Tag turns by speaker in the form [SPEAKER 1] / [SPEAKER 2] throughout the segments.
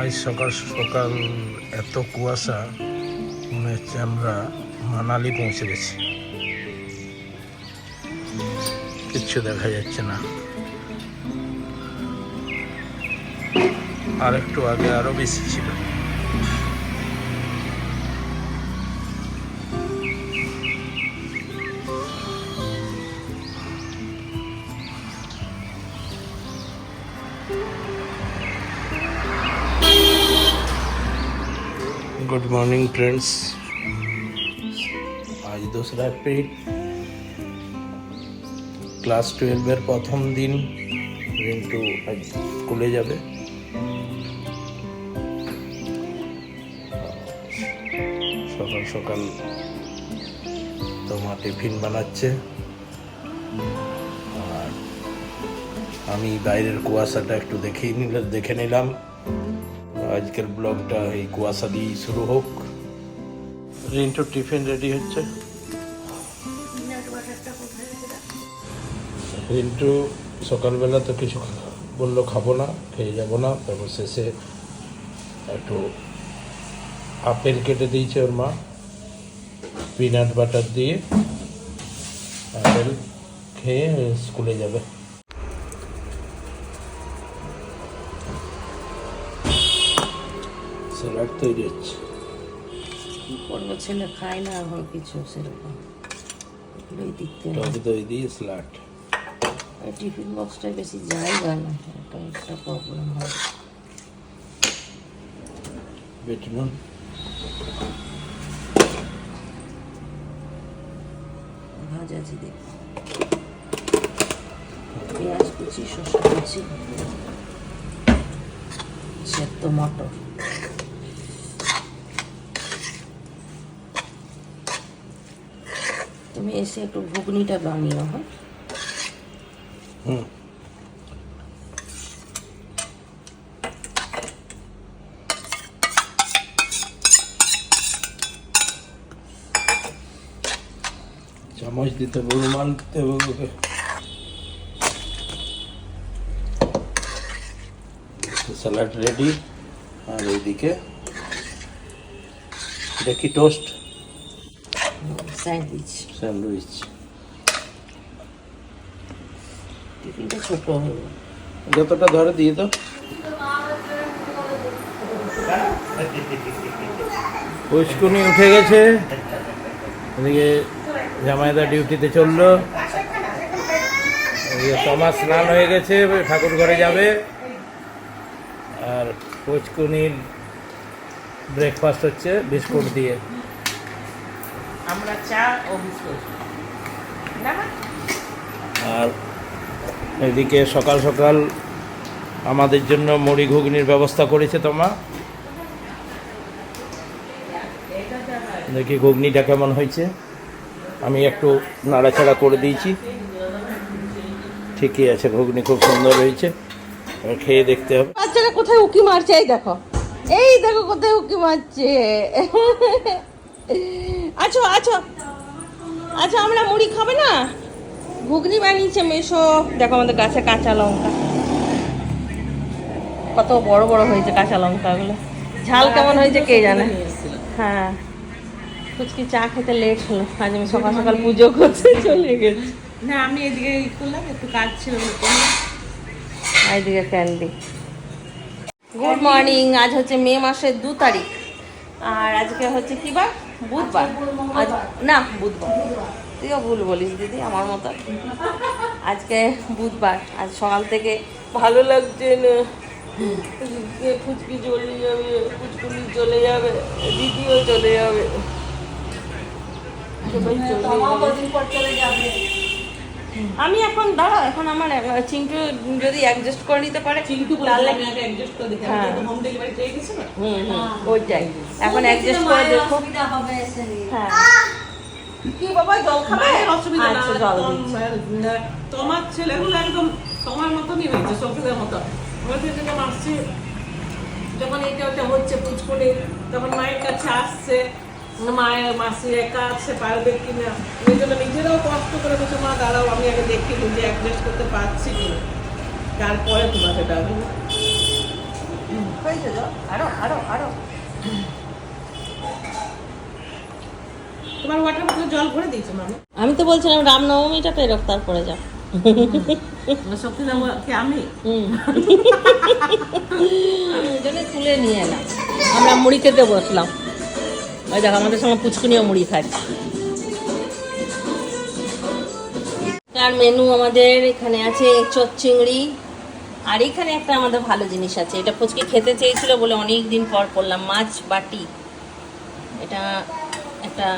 [SPEAKER 1] আজ সকাল সকাল এত কুয়াশা, মনে হচ্ছে আমরা মানালি পৌঁছে গেছি। কিচ্ছু দেখা যাচ্ছে না। আর একটু আগে আরও বেশি ছিল। গুড মর্নিং ফ্রেন্ডস আজ দোসরা এপ্রিল। ক্লাস টুয়েলভের প্রথম দিন। রিন্টু আজ স্কুলে যাবে। সকাল সকাল তোমার টিফিন বানাচ্ছে। আর আমি বাইরের কুয়াশাটা একটু দেখেই নিলাম দেখে নিলাম। আজকের ব্লগটা এই কুয়াশা দিয়েই শুরু হোক। রিন্টু টিফিন রেডি হচ্ছে। রিন্টু সকালবেলা তো কিছু বলল খাব না খেয়ে যাব না। তারপর শেষে একটু আপেল কেটে দিয়েছে ওর মা। পিনাট বাটার দিয়ে আপেল খেয়ে স্কুলে যাবে। স্যালাড তৈরি হচ্ছে
[SPEAKER 2] বড় ছেলে খায় না এখন কিছু সেরকম। এগুলোই দিতে
[SPEAKER 1] টক দই দিয়ে স্যালাড
[SPEAKER 2] টিফিন বক্সটায় বেশি জায়গা না এটা একটা প্রবলেম হয়।
[SPEAKER 1] বিটনুন
[SPEAKER 2] ভাজা জিরে পেঁয়াজ কুচি শসা কুচি। সেদ্ধ মটর। তুমি এসে একটু ঘুগনিটা বানিও হ্যাঁ?
[SPEAKER 1] চামচ দিতে বলব, মান দিতে বলব স্যালাড রেডি আর এইদিকে কি টোস্ট
[SPEAKER 2] স্যান্ডউইচ
[SPEAKER 1] স্যান্ডউইচ
[SPEAKER 2] টিফিনটা ছোট গেল।
[SPEAKER 1] যতটা ধরে দিয়ে দাও। পুষ্কুনি উঠে গেছে। এদিকে জামাইদা ডিউটিতে চলল। তোমার স্নান হয়ে গেছে ঠাকুর ঘরে যাবে। আর পুচকুনির ব্রেকফাস্ট হচ্ছে বিস্কুট দিয়ে।
[SPEAKER 2] আমরা চা ও বিস্কুট। না না
[SPEAKER 1] আর এদিকে সকাল সকাল আমাদের জন্য মুড়ি ঘুগনির ব্যবস্থা করেছে তোমা দেখি ঘুগনিটা কেমন হয়েছে। আমি একটু নাড়াচাড়া করে দিয়েছি। ঠিকই আছে ঘুগনি খুব সুন্দর হয়েছে। খেয়ে দেখতে হবে।
[SPEAKER 2] বাচ্চারা কোথায় উকি মারছে এই দেখো। এই দেখো কোথায় উকি মারছে। আছো আছো আচ্ছা আমরা মুড়ি খাবে না? ঘুগনি বানিয়েছে মেশো। দেখো আমাদের গাছে কাঁচা লঙ্কা। কত বড় বড় হয়েছে কাঁচা লঙ্কাগুলো। ঝাল কেমন হয়েছে কে জানে? হ্যাঁ। ফুচকি চা খেতে লেট হলো। আজ আমি সকাল সকাল পুজো করতে চলে গেছি।
[SPEAKER 3] না আমি এদিকে ই করলাম একটু কাজ ছিল
[SPEAKER 2] এইদিকে ক্যান্ডি গুড মর্নিং আজ হচ্ছে মে মাসের দু তারিখ। আর আজকে হচ্ছে কি বার? বুধবার। আজ না, বুধবার। তুইও ভুল বলিস দিদি, আমার মতো। আজকে বুধবার। আজ সকাল থেকে ভালো লাগছে না। ফুচকি চলে যাবে, ফুচকুলি চলে যাবে, দিদিও চলে যাবে। সবাই চলে যাবে। আমি এখন দাঁড়া এখন আমার চিন্টু যদি অ্যাডজাস্ট করে নিতে পারে
[SPEAKER 3] চিন্টু
[SPEAKER 2] তাহলে
[SPEAKER 3] অ্যাডজাস্ট করে দেখে
[SPEAKER 2] হ্যাঁ।
[SPEAKER 3] হোম ডেলিভারি পেয়ে গেছে না?
[SPEAKER 2] হুম হুম ওইটাই। এখন অ্যাডজাস্ট করে দেখো। হ্যাঁ। কি বাবা জল খাবে?
[SPEAKER 3] মায়ের অসুবিধা না
[SPEAKER 2] আচ্ছা জল।
[SPEAKER 3] তোমার ছেলেগুলো একদম তোমার মতনই হয়েছে সফিদের মতো। বলছে যে মাসি যখন এটা ওটা হচ্ছে পুচকুলি তখন মায়ের কাছে আসছে মায়ের মাসি একা আছে পারবে কিনা? ওই জন্য নিজেরাও কষ্ট করে বলছে মা দাঁড়াও আমি আগে দেখি নিজে অ্যাডজাস্ট করতে পারছি কিনা। তারপরে তোমাকে ডাকবো।
[SPEAKER 2] হয়েছে আরও আরও আরও।
[SPEAKER 3] তোমার ওয়াটার বোতলে জল ভরে দিয়েছ মানে
[SPEAKER 2] আমি তো বলছিলাম রামনবমীটা পেরোক তারপরে যা
[SPEAKER 3] শক্তি আমি?
[SPEAKER 2] হুম। আমি ওই জন্য তুলে নিয়ে এলাম। আমরা মুড়ি খেতে বসলাম ওই দেখ, আমাদের সঙ্গে পুচকুনিও মুড়ি খাচ্ছে আর মেনু আমাদের এখানে আছে চট চিংড়ি। আর এখানে একটা আমাদের ভালো জিনিস আছে, এটা পুচকে খেতে চেয়েছিল বলে অনেক দিন পর করলাম, মাছ বাটি। এটা একটা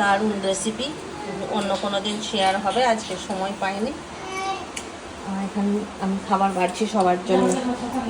[SPEAKER 2] দারুণ রেসিপি অন্য কোনো দিন শেয়ার হবে, আজকে সময় পাইনি। এখানে আমি খাবার বাড়ছি সবার জন্য।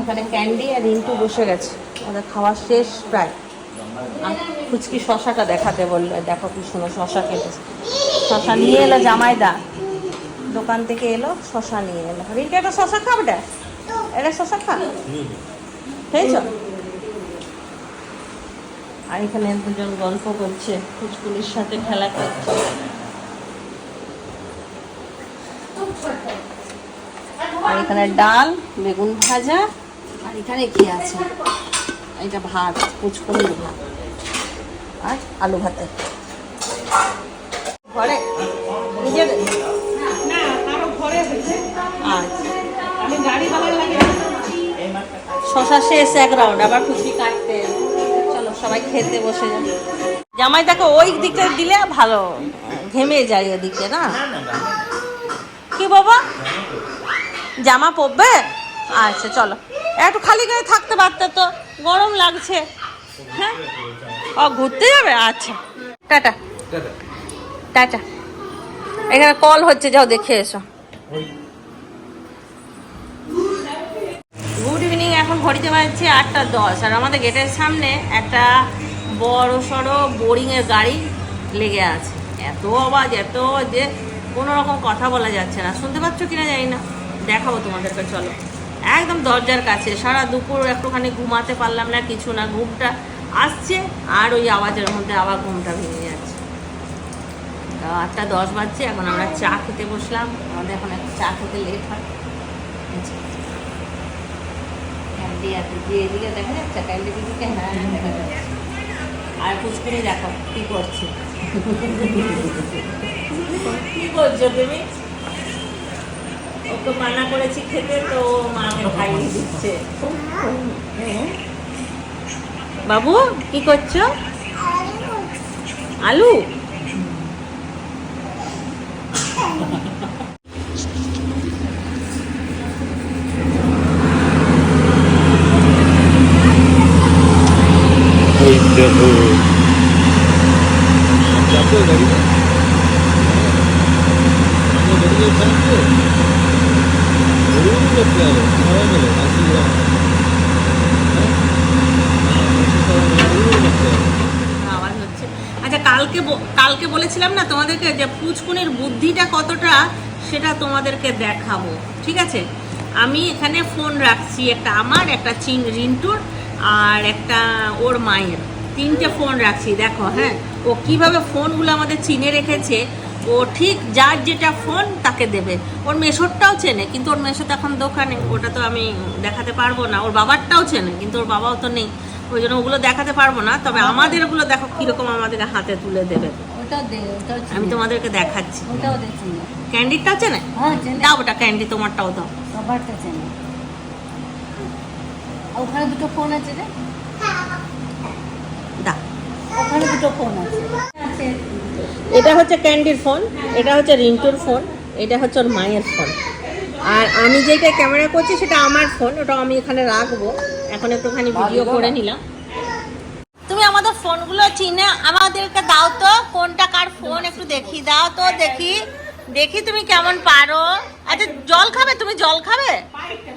[SPEAKER 2] ওখানে ক্যান্ডি আর ইন্টু বসে গেছে, ওদের খাওয়া শেষ প্রায়। ফুচকি শশাটা দেখাতে বলল, দেখো কি শুনো শশা কেটেছে শশা নিয়ে এলো জামাইদা। দোকান থেকে এলো, শশা নিয়ে এলো। রিন্টু একটা শশা খাবে এটা এটা শশা খা। খেয়েছ? আর এখানে দুজন গল্প করছে, ফুচকুলির সাথে খেলা করছে। আর এখানে ডাল, বেগুন ভাজা, আর এখানে কি আছে? এটা ভাত পুচকুনির ভাত। আর আলু ভাতে। ঘরে? আচ্ছা। শশা শেষ এক রাউন্ড আবার খুশি কাটতে। চলো, সবাই খেতে বসে যাও জামাইটাকে ওই দিকটা দিলে ভালো। ঘেমে যায় ওদিকে না? কি বাবা? জামা পরবে? আচ্ছা চলো। একটু খালি গায়ে থাকতে পারতে তো। গরম লাগছে। হ্যাঁ? ও ঘুরতে যাবে? আচ্ছা। টাটা। টাটা। এখানে কল হচ্ছে যাও দেখে এসো। গুড ইভিনিং এখন ঘড়িতে বাজছে আটটা দশ আর আমাদের গেটের সামনে একটা বড় সড়ো বোরিংয়ের গাড়ি লেগে আছে। এত আওয়াজ এত যে কোনো রকম কথা বলা যাচ্ছে না। শুনতে পাচ্ছ কিনা জানি না। দেখাবো তোমাদেরকে চলো। একদম দরজার কাছে। সারা দুপুর একটুখানি ঘুমাতে পারলাম না কিছু না ঘুমটা আসছে আর ওই আওয়াজের মধ্যে আবার ঘুমটা ভেঙে যাচ্ছে। তো আটটা দশ বাজছে, এখন আমরা চা খেতে বসলাম। আমাদের এখন একটা চা খেতে লেট হয়। এদিকে দেখা যাচ্ছে ক্যান্ডি দিদিকে হ্যাঁ যাচ্ছে। আর পুচকুনি দেখো কি করছে। কি করছ তুমি? ওকে মানা করেছি খেতে, তো মাকে খাইয়ে দিচ্ছে। বাবু কি করছ? আলু।
[SPEAKER 1] ওই দেখো
[SPEAKER 2] আওয়াজ হচ্ছে আচ্ছা কালকে কালকে বলেছিলাম না তোমাদেরকে যে পুচকুনির বুদ্ধিটা কতটা, সেটা তোমাদেরকে দেখাবো। ঠিক আছে? আমি এখানে ফোন রাখছি একটা আমার, একটা চিন রিন্টুর আর একটা ওর মায়ের। তিনটে ফোন রাখছি, দেখো হ্যাঁ? ও কীভাবে ফোনগুলো আমাদের চিনে রেখেছে, ও ঠিক যার যেটা ফোন তাকে দেবে। ওর মেশোরটাও চেনে, কিন্তু ওর মেশো তো এখন দোকানে, ওটা তো আমি দেখাতে পারব না। ওর বাবারটাও চেনে, কিন্তু ওর বাবাও তো নেই। ওই জন্য ওগুলো দেখাতে পারব না তবে আমাদেরগুলো দেখো কীরকম আমাদের হাতে তুলে দেবে।
[SPEAKER 4] দে
[SPEAKER 2] আমি তোমাদেরকে দেখাচ্ছি।
[SPEAKER 4] দে চিনি।
[SPEAKER 2] ক্যান্ডিটাও চেনে
[SPEAKER 4] হ্যাঁ
[SPEAKER 2] দাও ওটা ক্যান্ডি তোমারটাও দাও।
[SPEAKER 4] ওখানে দুটো ফোন আছে রে।
[SPEAKER 2] দাও
[SPEAKER 4] ওখানে দুটো ফোন আছে আছে।
[SPEAKER 2] এটা হচ্ছে ক্যান্ডির ফোন এটা হচ্ছে রিন্টুর ফোন এটা হচ্ছে ওর মায়ের ফোন। আর আমি যেটা ক্যামেরা করছি সেটা আমার ফোন ওটা আমি এখানে রাখব। এখন একটুখানি ভিডিও করে নিলাম। তুমি আমাদের ফোনগুলো চিনে আমাদেরকে দাও তো। কোনটা কার ফোন একটু দেখি দাও তো দেখি। দেখি তুমি কেমন পারো। আচ্ছা জল খাবে? তুমি জল খাবে?
[SPEAKER 3] পাইপটা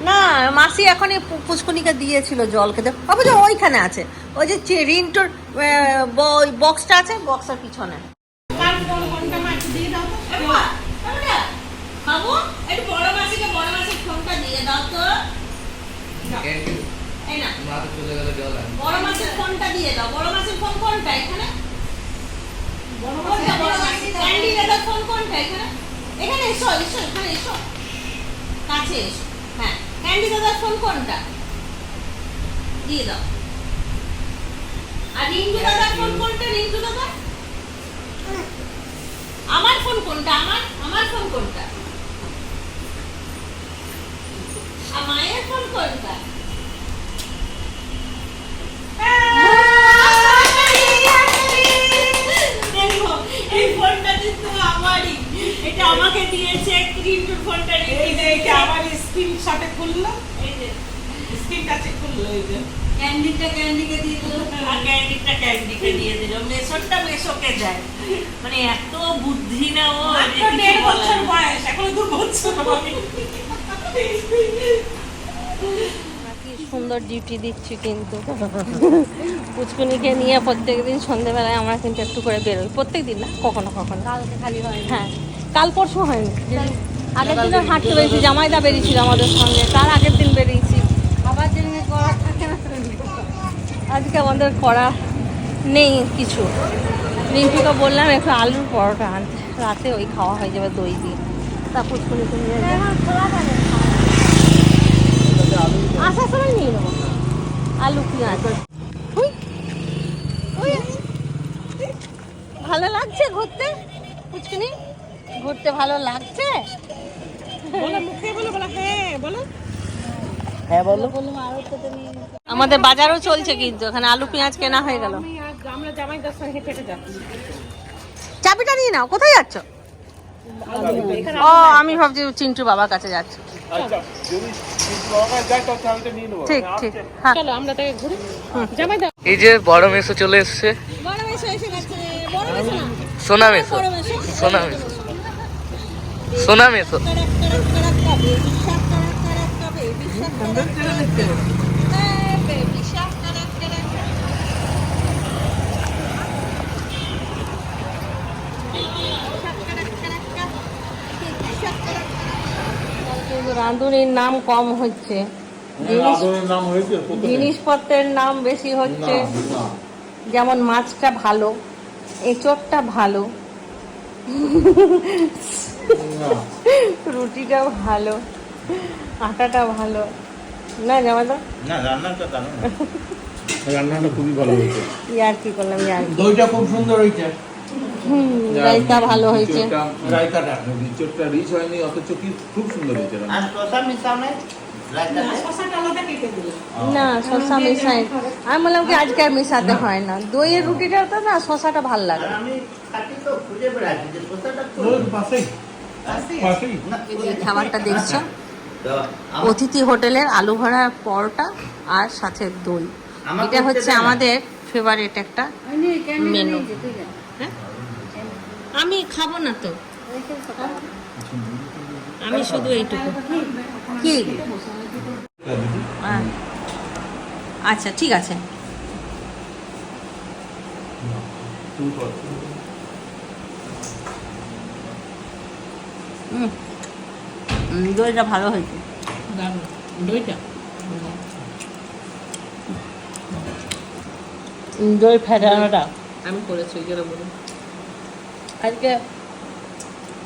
[SPEAKER 2] না মাসি এখনই পু- পুচকুনিকে দিয়েছিল জল খেতে। অবশ্য ওইখানে আছে। ওই যে রিন্টুর বক্সটা আছে বক্সের পিছনে
[SPEAKER 3] ফোন কোনটা মা একটু দিয়ে দাও তো
[SPEAKER 2] বাবু একটু বড় মাসিকে বড় মাসির ফোনটা দিয়ে দাও তো। এই না। বড় মাসির ফোনটা দিয়ে দাও। বড় মাসির ফোন কোনটা এখানে? কোনটা বড় মাসি ক্যান্ডি দাও। ফোন কোনটা এখানে? এখানে এসো এসো এখানে এসো। এসো হ্যাঁ ক্যান্ডি দাদার ফোন কোনটা? দিয়ে দাও। আর রিঙ্কু দাদার ফোন কোনটা রিঙ্কু দাদা? আমার ফোন কোনটা? আমার আমার ফোন কোনটা? আর মায়ের ফোন কোনটা? দেখো এই ফোনটা কিন্তু আমারই। এটা আমাকে দিয়েছে রিন্টুর ফোনটা
[SPEAKER 3] আমার স্ক্রিন শটে খুললো
[SPEAKER 2] এই যে
[SPEAKER 3] স্ক্রিন টাচে খুললো এই যে।
[SPEAKER 2] ক্যান্ডিটা ক্যান্ডিকে দিয়ে দিল। আর ক্যান্ডিটা ক্যান্ডিকে দিয়ে দিল। মেশোরটা মেশোকে দেয় মানে এত বুদ্ধি না ও
[SPEAKER 3] দেড় বছর বয়স এখনও দু বছর
[SPEAKER 2] সুন্দর ডিউটি দিচ্ছি কিন্তু। পুচকুনিকে নিয়ে প্রত্যেকদিন সন্ধেবেলায় আমরা কিন্তু একটু করে বেরোই। প্রত্যেক দিন না কখনো কখনো।
[SPEAKER 4] কালকে খালি হয়
[SPEAKER 2] হ্যাঁ কাল পরশু হয়নি। আগের দিনও হাঁটতে বেরিয়েছি, জামাইদা বেরিয়েছিল আমাদের সঙ্গে, তার আগের দিন বেরিয়েছি।
[SPEAKER 4] আবার জন্য করা
[SPEAKER 2] আজকে আমাদের করা নেই কিছু। রিম্পিকে বললাম, একটু আলুর পরোটা আনতে রাতে ওই খাওয়া হয়ে যাবে দই দিয়ে। তা নিয়ে যাব। আসার সময় নিয়ে নেব। আলু, পেঁয়াজ। ভালো লাগছে ঘুরতে, পুচকুনি? ঘুরতে ভালো লাগছে?
[SPEAKER 3] বলো মুখে বলো বলো হ্যাঁ বলো।
[SPEAKER 4] আরও
[SPEAKER 2] আমাদের বাজারও চলছে কিন্তু এখানে আলু পেঁয়াজ কেনা হয়ে গেল।
[SPEAKER 3] আমরা জামাইদার সঙ্গে হেঁটে হেঁটে যাচ্ছি।
[SPEAKER 2] চাবিটা নিয়ে নাও কোথায় যাচ্ছ? ও আমি ভাবছি চিন্টু বাবার কাছে যাচ্ছি। ঠিক ঠিক হ্যাঁ।
[SPEAKER 3] চলো আমরা তাকে ঘুরি। জামাইদা।
[SPEAKER 5] এই যে বড় মেসো চলে এসছে।
[SPEAKER 2] বড় মেশো এসে গেছে বড়
[SPEAKER 5] সোনা মেসো। সোনা মেসো। সোনা মেসো।
[SPEAKER 2] কারাক রাঁধুনির নাম কম হচ্ছে। জিনিসপত্রের নাম বেশি হচ্ছে। যেমন মাছটা ভালো এঁচড়টা ভালো। রুটিটা ভালো আটাটা ভালো। না জামাইদা
[SPEAKER 6] না রান্নাটা দারুণ
[SPEAKER 1] রান্নাটা খুবই ভালো হয়েছে।
[SPEAKER 2] ইয়ার কি করলাম ইয়ার
[SPEAKER 6] দইটা খুব সুন্দর হয়েছে।
[SPEAKER 2] ভালো হয়েছে।
[SPEAKER 6] রায়তাটা। রিচ হয়নি অথচ কি খুব সুন্দর হয়েছে
[SPEAKER 5] আর মিশাও
[SPEAKER 3] দিলে
[SPEAKER 2] না শসা মিশাই আমি বললাম কি আজকে আর মিশাতে হয় না। দইয়ের রুটিটা তো না শসাটা ভালো লাগে।
[SPEAKER 5] আমি
[SPEAKER 2] এই খাবারটা দেখছ? অতিথি হোটেলের আলু ভরা পরোটা আর সাথে দই। এটা হচ্ছে আমাদের ফেভারিট একটা
[SPEAKER 4] আমি
[SPEAKER 2] মেনু। হ্যাঁ? আমি খাব না তো। আমি শুধু এইটুকু। কি? আচ্ছা ঠিক আছে হুম হুম, দইটা ভালো হয়েছে।
[SPEAKER 3] দইটা?
[SPEAKER 2] দই ফেটানোটা।
[SPEAKER 3] আমি করেছি ওই জন্য বলি
[SPEAKER 2] আজকে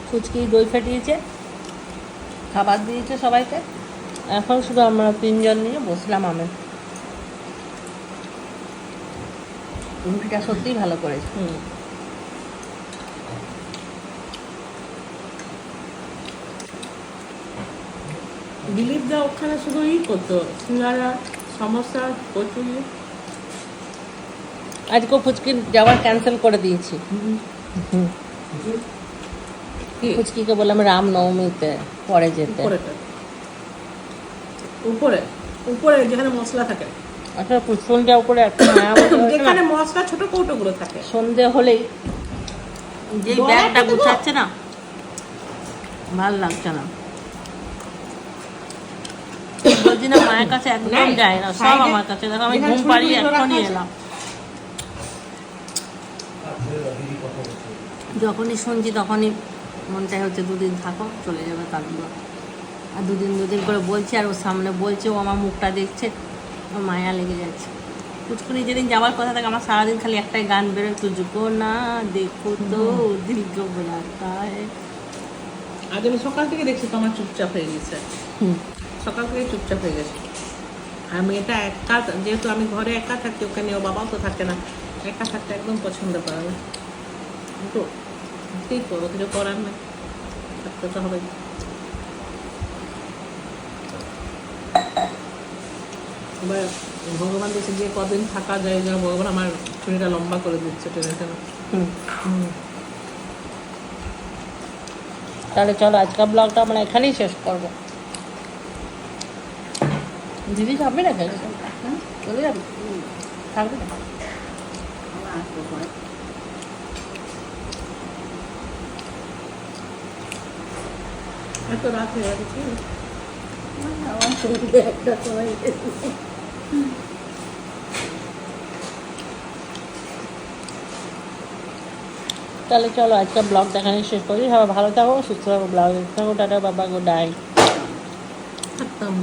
[SPEAKER 2] ফুচকি দই ফাটিয়েছে খাবার দিয়েছে সবাইকে। এখন শুধু আমরা তিনজন নিয়ে বসলাম আমি। রুটিটা সত্যিই ভালো করেছে।
[SPEAKER 3] হুম দিলীপ দা ওখানে শুধু ই করতো সিঙ্গারা সমস্যা কচুরি।
[SPEAKER 2] আজকে ফুচকি যাওয়ার ক্যান্সেল করে দিয়েছি। ফুচকিকে বললাম রামনবমীতে পরে যেতে।
[SPEAKER 3] উপরে উপরে যেখানে মশলা থাকে।
[SPEAKER 2] উপরে একটা মায়া মতো হয়েছে না?
[SPEAKER 3] যেখানে মশলা ছোট কৌটোগুলো থাকে।
[SPEAKER 2] সন্ধে হলেই যে ব্যাগটা গুছাচ্ছে না ভালো লাগছে না বলছি না মায়ের কাছে একদম যায় না সব আমার কাছে দেখো আমি ঘুম পাড়িয়ে এখনই এলাম। যখনই শুনছি তখনই মনটাই হচ্ছে দুদিন থাকো চলে যাবে তারপর। আর দুদিন দুদিন করে বলছি আর ওর সামনে বলছে ও আমার মুখটা দেখছে মায়া লেগে যাচ্ছে। পুচকুনি যেদিন যাওয়ার কথা থাকে আমার সারাদিন খালি একটাই গান বেরোয় তুঝকো না দেখো তো বোলাতা है
[SPEAKER 3] আজ আমি সকাল থেকে দেখছি তোমার চুপচাপ হয়ে গেছে। সকাল থেকে চুপচাপ হয়ে গেছে। আর মেয়েটা একা যেহেতু আমি ঘরে একা থাকি ওখানে ও বাবাও তো থাকে না। একা থাকতে একদম পছন্দ করে না। কিন্তু কী করব কিছু করার নেই। থাকতে তো হবে এবার ভগবান দেশে যে কদিন থাকা যায় যা ভগবান আমার ছুরিটা লম্বা করে দিচ্ছে টেনে টেনে
[SPEAKER 2] তাহলে চলো আজকের ব্লগটা আমরা এখানেই শেষ করব। দিদি থাকবে না খেলে চলে যাবে। থাকবে না।
[SPEAKER 3] এত রাত হয়ে গেছে
[SPEAKER 4] একটা সময়
[SPEAKER 2] তাহলে চলো আজকের ব্লগটা এখানেই শেষ করি। সবাই ভালো থাকো সুস্থ থাকো ব্লগ দেখতে থাকো টাটা বাবা নাইট
[SPEAKER 3] থাকতাম